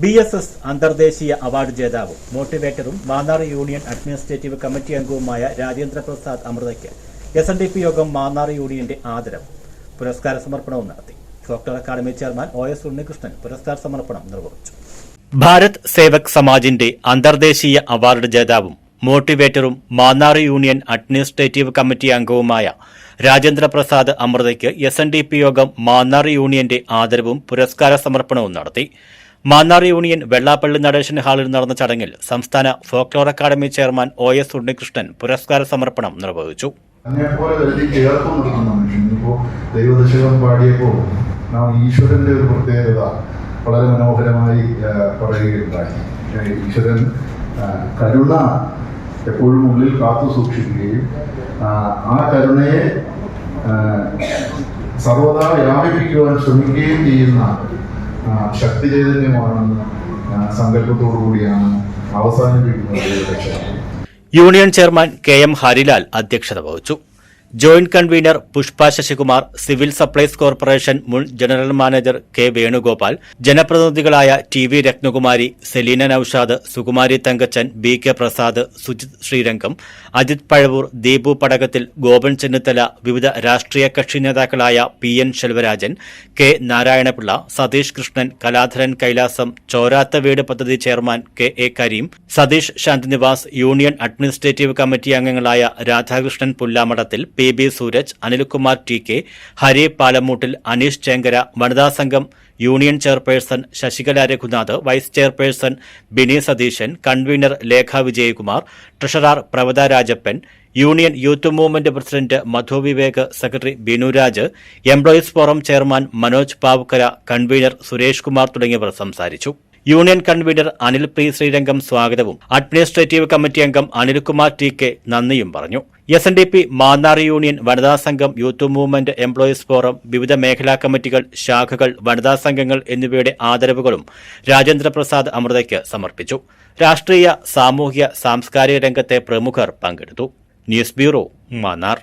B S S അന്തർദേശീയ award ജേതാവും മോട്ടിവേറ്ററും മാന്നാർ യൂണിയൻ അഡ്മിനിസ്ട്രേറ്റീവ് കമ്മിറ്റി അംഗവുമായ രാജേന്ദ്ര പ്രസാദ് അമൃതയ്ക്ക് എസ് എൻ ഡി പി യോഗം മാന്നാർ യൂണിയന്റെ ആദരം. പുരസ്കാര സമർപ്പണവും നടത്തി. Doctor academy chairman O S Unnikrishnan പുരസ്കാര സമർപ്പണം നിർവഹിച്ചു. ഭാരത് സേവക് സമാജിന്റെ അന്തർദേശീയ അവാർഡ് ജേതാവും മോട്ടിവേറ്ററും മാന്നാർ യൂണിയൻ അഡ്മിനിസ്ട്രേറ്റീവ് കമ്മിറ്റി അംഗവുമായ രാജേന്ദ്ര പ്രസാദ് അമൃതയ്ക്ക് എസ് എൻ ഡി പി യോഗം മാന്നാർ യൂണിയന്റെ ആദരവും പുരസ്കാര സമർപ്പണവും നടത്തി. മാന്നാർ യൂണിയൻ വെള്ളാപ്പള്ളി നടേശൻ ഹാളിൽ നടന്ന ചടങ്ങിൽ സംസ്ഥാന folklore academy chairman O S Unnikrishnan പുരസ്കാര സമർപ്പണം നിർവഹിച്ചു. ദൈവദശകം പാടിയപ്പോൾ നാം ഈശ്വരന്റെ ഒരു പ്രത്യേകത വളരെ മനോഹരമായി പറയുകയുണ്ടായി. ഈശ്വരൻ കരുണ എപ്പോഴും ഉള്ളിൽ കാത്തു സൂക്ഷിക്കുകയും ആ, കരുണയെ സർവദാ വ്യാപിപ്പിക്കുവാൻ ശ്രമിക്കുകയും ചെയ്യുന്ന ശക്തി ചൈതന്യമാണെന്ന് സങ്കല്പത്തോടു കൂടിയാണ് അവസാനിപ്പിക്കുന്നത്. Union chairman K M Harilal അധ്യക്ഷത വഹിച്ചു. Joint convener Pushpa Sasikumar civil supplies corporation മുൻ general manager K Venugopal ജനപ്രതിനിധികളായ T V Ratnakumari Selina Noushad Sukumari Thankachan B K Prasad Sujith Sreerangam Ajith Pazhavoor Deepu Padakathil Gopan Chennithala വിവിധ രാഷ്ട്രീയ കക്ഷി നേതാക്കളായ P N Selvarajan K Narayanapillai Satheesh Krishnan Kaladharan Kailasam ചോരാത്ത വീട് പദ്ധതി chairman K A Karim Satheesh Shantinivas union administrative committee അംഗങ്ങളായ Radhakrishnan Pullamadathil P B Sooraj Anilkumar T K Hari Palamoottil Aneesh Chenkara വനിതാ സംഘം union chairperson Sasikala Raghunath vice chairperson Bini Satheesan convener Lekha Vijayakumar treasurer Pravatha Rajappan union youth movement president Madhu Vivek secretary Binuraj employees forum chairman Manoj Pavukkara convener Suresh Kumar തുടങ്ങിയവർ സംസാരിച്ചു. Union convener Anil P Sreerangam സ്വാഗതവും. Administrative committee അംഗം Anilkumar T K നന്ദിയും പറഞ്ഞു. S N D P Mannar union വനിതാ സംഘം youth movement employees forum വിവിധ മേഖലാ കമ്മിറ്റികൾ ശാഖകൾ വനിതാ സംഘങ്ങൾ എന്നിവയുടെ ആദരവുകളും രാജേന്ദ്രപ്രസാദ് അമൃതയ്ക്ക് സമർപ്പിച്ചു. രാഷ്ട്രീയ സാമൂഹ്യ സാംസ്കാരിക രംഗത്തെ പ്രമുഖർ പങ്കെടുത്തു. News bureau Mannar.